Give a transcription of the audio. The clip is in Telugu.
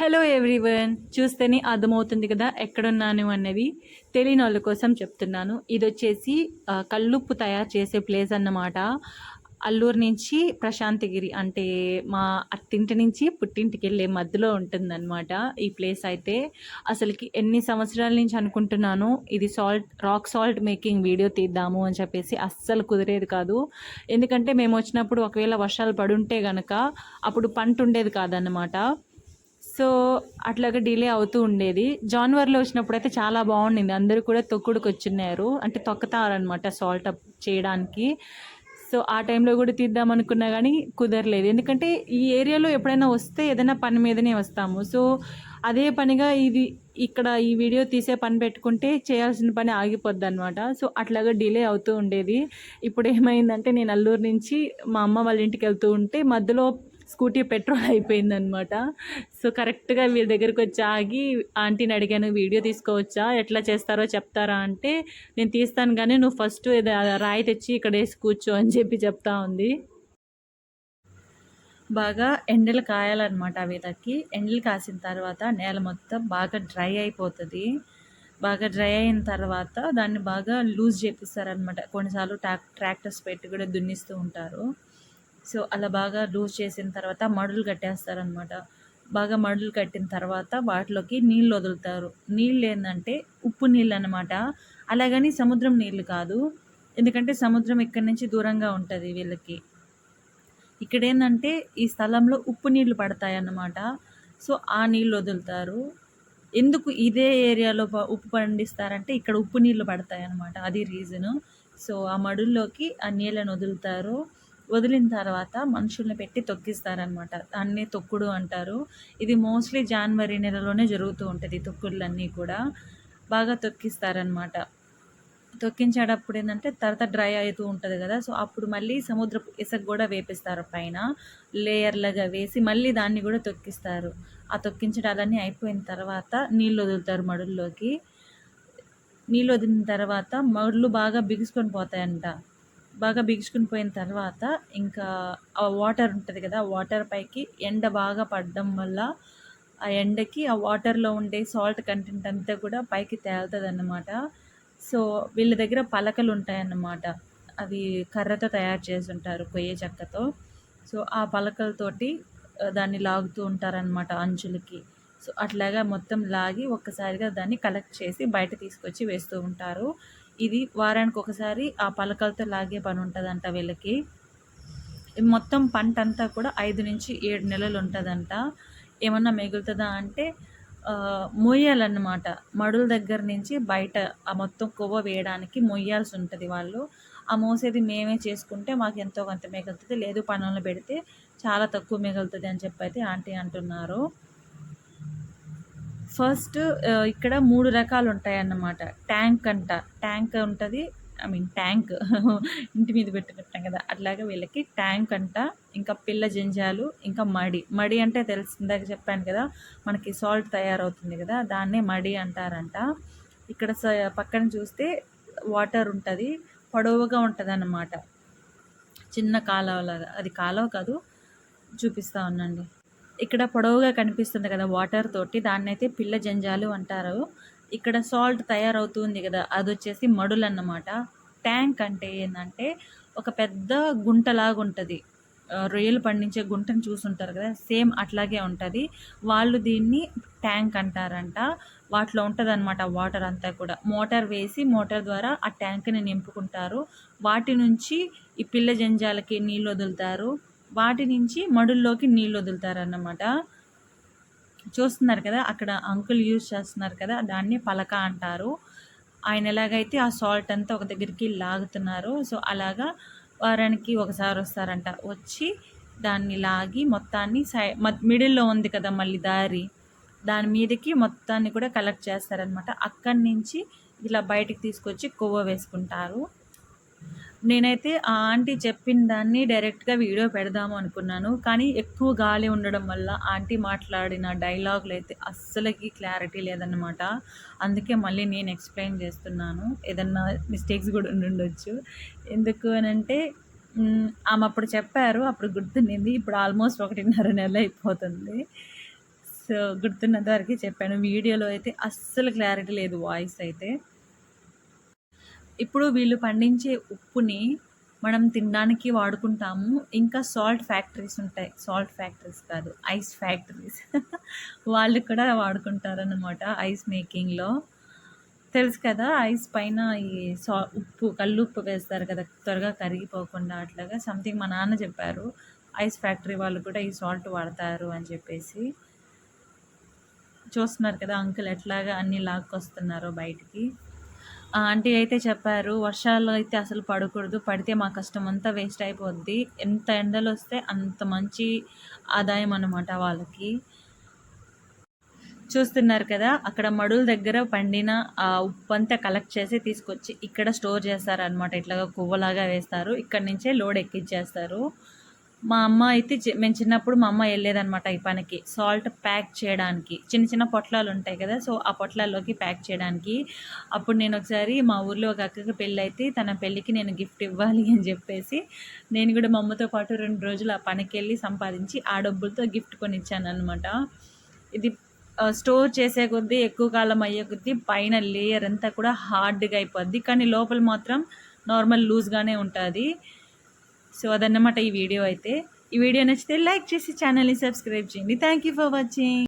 హలో ఎవ్రీవన్ చూస్తేనే అర్థమవుతుంది కదా ఎక్కడున్నాను అన్నది. తెలియని వాళ్ళ కోసం చెప్తున్నాను. ఇది వచ్చేసి కల్లుప్పు తయారు చేసే ప్లేస్ అన్నమాట. అల్లూరు నుంచి ప్రశాంతగిరి అంటే మా అత్తింటి నుంచి పుట్టింటికి వెళ్ళే మధ్యలో ఉంటుందన్నమాట ఈ ప్లేస్ అయితే. అసలుకి ఎన్ని సంవత్సరాల నుంచి అనుకుంటున్నాను ఇది salt rock salt making video తీద్దాము అని చెప్పేసి అస్సలు కుదిరేది కాదు. ఎందుకంటే మేము వచ్చినప్పుడు ఒకవేళ వర్షాలు పడుంటే గనక అప్పుడు పంట ఉండేది కాదన్నమాట. సో అట్లాగా డిలే అవుతూ ఉండేది. జాన్వర్లో వచ్చినప్పుడు అయితే చాలా బాగుండింది. అందరూ కూడా తొక్కుడుకు వచ్చిన్నారు అంటే తొక్కుతారనమాట సాల్ట్ అప్ చేయడానికి. సో ఆ టైంలో కూడా తీద్దాం అనుకున్నా కానీ కుదరలేదు. ఎందుకంటే ఈ ఏరియాలో ఎప్పుడైనా వస్తే ఏదైనా పని మీదనే వస్తాము. సో అదే పనిగా ఇది ఇక్కడ ఈ వీడియో తీసే పని పెట్టుకుంటే చేయాల్సిన పని ఆగిపోద్ది అనమాట సో అట్లాగా డిలే అవుతూ ఉండేది. ఇప్పుడు ఏమైందంటే నేను అల్లూరు నుంచి మా అమ్మ వాళ్ళ ఇంటికి వెళ్తూ ఉంటే మధ్యలో స్కూటీ పెట్రోల్ అయిపోయిందనమాట సో కరెక్ట్గా వీళ్ళ దగ్గరికి వచ్చి ఆగి ఆంటీని అడిగాను వీడియో తీసుకోవచ్చా? ఎట్లా చేస్తారో చెప్తారా? అంటే నేను తీస్తాను కానీ నువ్వు ఫస్ట్ రాయి తెచ్చి ఇక్కడ వేసి కూర్చో అని చెప్పి చెప్తా ఉంది. బాగా ఎండలు కాయాలన్నమాట వీళ్ళకి ఎండలు కాసిన తర్వాత నేల మొత్తం బాగా డ్రై అయిపోతుంది. బాగా డ్రై అయిన తర్వాత దాన్ని బాగా లూజ్ చేపిస్తారనమాట కొన్నిసార్లు ట్రాక్ ట్రాక్టర్స్ పెట్టి కూడా దున్నిస్తూ ఉంటారు. సో అలా బాగా లూజ్ చేసిన తర్వాత మడులు కట్టేస్తారనమాట బాగా మడులు కట్టిన తర్వాత వాటిలోకి నీళ్ళు వదులుతారు. నీళ్ళు ఏంటంటే ఉప్పు నీళ్ళు అనమాట అలాగని సముద్రం నీళ్ళు కాదు. ఎందుకంటే సముద్రం ఇక్కడి నుంచి దూరంగా ఉంటుంది వీళ్ళకి. ఇక్కడ ఏంటంటే ఈ స్థలంలో ఉప్పు నీళ్ళు పడతాయి అన్నమాట సో ఆ నీళ్ళు వదులుతారు. ఎందుకు ఇదే ఏరియాలో ప- ఉప్పు పండిస్తారంటే ఇక్కడ ఉప్పు నీళ్ళు పడతాయన్నమాట. అది రీజను. సో ఆ మడుల్లోకి ఆ నీళ్ళను వదులుతారు. వదిలిన తర్వాత మనుషుల్ని పెట్టి తొక్కిస్తారనమాట దాన్ని తొక్కుడు అంటారు. ఇది మోస్ట్లీ జనవరి నెలలోనే జరుగుతూ ఉంటుంది తొక్కుళ్ళన్నీ కూడా. బాగా తొక్కిస్తారనమాట తొక్కించేటప్పుడు ఏంటంటే తర్వాత డ్రై అవుతూ ఉంటుంది కదా సో అప్పుడు మళ్ళీ సముద్రపు ఇసుక కూడా వేపిస్తారు పైన. లేయర్లుగా వేసి మళ్ళీ దాన్ని కూడా తొక్కిస్తారు. ఆ తొక్కించడాలన్నీ అయిపోయిన తర్వాత నీళ్ళు వదులుతారు మడుల్లోకి. నీళ్ళు వదిలిన తర్వాత మడులు బాగా బిగుసుకొని పోతాయంట. బాగా బిగుసుకుని పోయిన తర్వాత ఇంకా ఆ వాటర్ ఉంటుంది కదా ఆ వాటర్ పైకి ఎండ బాగా పడడం వల్ల ఆ ఎండకి ఆ వాటర్లో ఉండే సాల్ట్ కంటెంట్ అంతా కూడా పైకి తేలుతుంది అన్నమాట సో వీళ్ళ దగ్గర పలకలు ఉంటాయన్నమాట. అవి కర్రతో తయారు చేసి ఉంటారు కొయ్య చెక్కతో. సో ఆ పలకలతోటి దాన్ని లాగుతూ ఉంటారనమాట అంచులకి. సో అట్లాగా మొత్తం లాగి ఒక్కసారిగా దాన్ని కలెక్ట్ చేసి బయట తీసుకొచ్చి వేస్తూ ఉంటారు. ఇది వారానికి ఒకసారి ఆ పలకలతో లాగే పని ఉంటుందంట వీళ్ళకి మొత్తం పంట అంతా కూడా ఐదు నుంచి ఏడు నెలలు ఉంటుందంట ఏమన్నా మిగులుతుందా అంటే మొయ్యాలన్నమాట. మడుల దగ్గర నుంచి బయట ఆ మొత్తం కొవ్వ వేయడానికి మొయ్యాల్సి ఉంటుంది వాళ్ళు. ఆ మోసేది మేమే చేసుకుంటే మాకు ఎంతో కొంత మిగులుతుంది. లేదు పనులు పెడితే చాలా తక్కువ మిగులుతుంది అని చెప్పి అయితే ఆంటీ అంటున్నారు. ఫస్ట్ ఇక్కడ మూడు రకాలు ఉంటాయి అన్నమాట ట్యాంక్ అంట. ట్యాంక్ ఉంటుంది ఐ మీన్ ట్యాంక్. ఇంటి మీద పెట్టుకుంటాం కదా. అట్లాగే వీళ్ళకి ట్యాంక్ అంట ఇంకా పిల్ల జంజాలు ఇంకా మడి. మడి అంటే తెలుసు ఇందాక చెప్పాను కదా మనకి సాల్ట్ తయారవుతుంది కదా దాన్నే మడి అంటారంట. ఇక్కడ స- పక్కన చూస్తే వాటర్ ఉంటుంది పొడవుగా ఉంటుంది అన్నమాట చిన్న కాలువలాగా అది కాలువ కాదు చూపిస్తా ఉండండి ఇక్కడ పొడవుగా కనిపిస్తుంది కదా వాటర్ తోటి దాన్ని అయితే పిల్ల జంజాలు అంటారు. ఇక్కడ సాల్ట్ తయారవుతుంది కదా అది వచ్చేసి మడులు అన్నమాట. ట్యాంక్ అంటే ఏంటంటే ఒక పెద్ద గుంటలాగా ఉంటుంది రొయ్యలు పండించే గుంటను చూసుంటారు కదా సేమ్ అట్లాగే ఉంటుంది. వాళ్ళు దీన్ని ట్యాంక్ అంటారంట. వాటిలో ఉంటుంది అనమాట వాటర్ అంతా కూడా. మోటార్ వేసి మోటార్ ద్వారా ఆ ట్యాంక్ని నింపుకుంటారు. వాటి నుంచి ఈ పిల్ల జంజాలకి నీళ్ళు వదులుతారు. వాటి నుంచి మడుల్లోకి నీళ్ళు వదులుతారన్నమాట చూస్తున్నారు కదా అక్కడ అంకుల్ యూజ్ చేస్తున్నారు కదా దాన్ని పలక అంటారు. ఆయన ఎలాగైతే ఆ సాల్ట్ అంతా ఒక దగ్గరికి లాగుతున్నారు సో అలాగా వారానికి ఒకసారి వస్తారంట. వచ్చి దాన్ని లాగి మొత్తాన్ని సై మిడిల్లో ఉంది కదా మళ్ళీ దారి దాని మీదకి మొత్తాన్ని కూడా కలెక్ట్ చేస్తారనమాట అక్కడి నుంచి ఇలా బయటికి తీసుకొచ్చి కొవ్వ వేసుకుంటారు. నేనైతే ఆ ఆంటీ చెప్పిన దాన్ని డైరెక్ట్గా వీడియో పెడదాము అనుకున్నాను. కానీ ఎక్కువ గాలి ఉండడం వల్ల ఆంటీ మాట్లాడిన డైలాగులు అయితే అస్సలకి క్లారిటీ లేదన్నమాట. అందుకే మళ్ళీ నేను ఎక్స్ప్లెయిన్ చేస్తున్నాను. ఏదన్నా మిస్టేక్స్ కూడా ఉండుండొచ్చు. ఎందుకు అని అంటే ఆమె అప్పుడు చెప్పారు అప్పుడు గుర్తుండింది. ఇప్పుడు ఆల్మోస్ట్ ఒకటిన్నర నెల అయిపోతుంది. సో గుర్తున్నంత వరకు చెప్పాను. వీడియోలో అయితే అస్సలు క్లారిటీ లేదు వాయిస్ అయితే. ఇప్పుడు వీళ్ళు పండించే ఉప్పుని మనం తినడానికి వాడుకుంటాము. ఇంకా సాల్ట్ ఫ్యాక్టరీస్ ఉంటాయి. సాల్ట్ ఫ్యాక్టరీస్ కాదు ఐస్ ఫ్యాక్టరీస్ వాళ్ళు కూడా వాడుకుంటారనమాట ఐస్ మేకింగ్లో తెలుసు కదా ఐస్ పైన ఈ సా ఉప్పు కళ్ళు ఉప్పు వేస్తారు కదా త్వరగా కరిగిపోకుండా అట్లాగా. సంథింగ్ మా నాన్న చెప్పారు ఐస్ ఫ్యాక్టరీ వాళ్ళు కూడా ఈ సాల్ట్ వాడతారు అని చెప్పేసి. చూస్తున్నారు కదా అంకుల్ ఎట్లాగా అన్ని లాక్కొస్తున్నారో బయటికి. ఆంటీ అయితే చెప్పారు వర్షాలు అయితే అసలు పడకూడదు పడితే మా కష్టం అంతా వేస్ట్ అయిపోద్ది. ఎంత ఎండలు వస్తే అంత మంచి ఆదాయం అన్నమాట వాళ్ళకి. చూస్తున్నారు కదా అక్కడ మడుల దగ్గర పండిన ఆ ఉప్పు అంతా కలెక్ట్ చేసి తీసుకొచ్చి ఇక్కడ స్టోర్ చేస్తారనమాట ఇట్లాగా కొవ్వలాగా వేస్తారు. ఇక్కడ నుంచే లోడ్ ఎక్కించేస్తారు. మా అమ్మ అయితే మేము చిన్నప్పుడు మా అమ్మ వెళ్ళేదనమాట ఈ పనికి. సాల్ట్ ప్యాక్ చేయడానికి. చిన్న చిన్న పొట్లాలు ఉంటాయి కదా సో ఆ పొట్లాల్లోకి ప్యాక్ చేయడానికి. అప్పుడు నేను ఒకసారి మా ఊర్లో ఒక అక్కకి పెళ్ళి అయితే తన పెళ్ళికి నేను గిఫ్ట్ ఇవ్వాలి అని చెప్పేసి నేను కూడా మా అమ్మతో పాటు రెండు రోజులు ఆ పనికి వెళ్ళి సంపాదించి ఆ డబ్బులతో గిఫ్ట్ కొని ఇచ్చాను అనమాట ఇది స్టోర్ చేసే కొద్దీ ఎక్కువ కాలం అయ్యే కొద్దీ పైన లేయర్ అంతా కూడా హార్డ్గా అయిపోద్ది. కానీ లోపల మాత్రం నార్మల్ లూజ్గానే ఉంటుంది. సో అదన్నమాట ఈ వీడియో అయితే. ఈ వీడియో నచ్చితే లైక్ చేసి ఛానల్ని సబ్స్క్రైబ్ చేయండి. Thank you for watching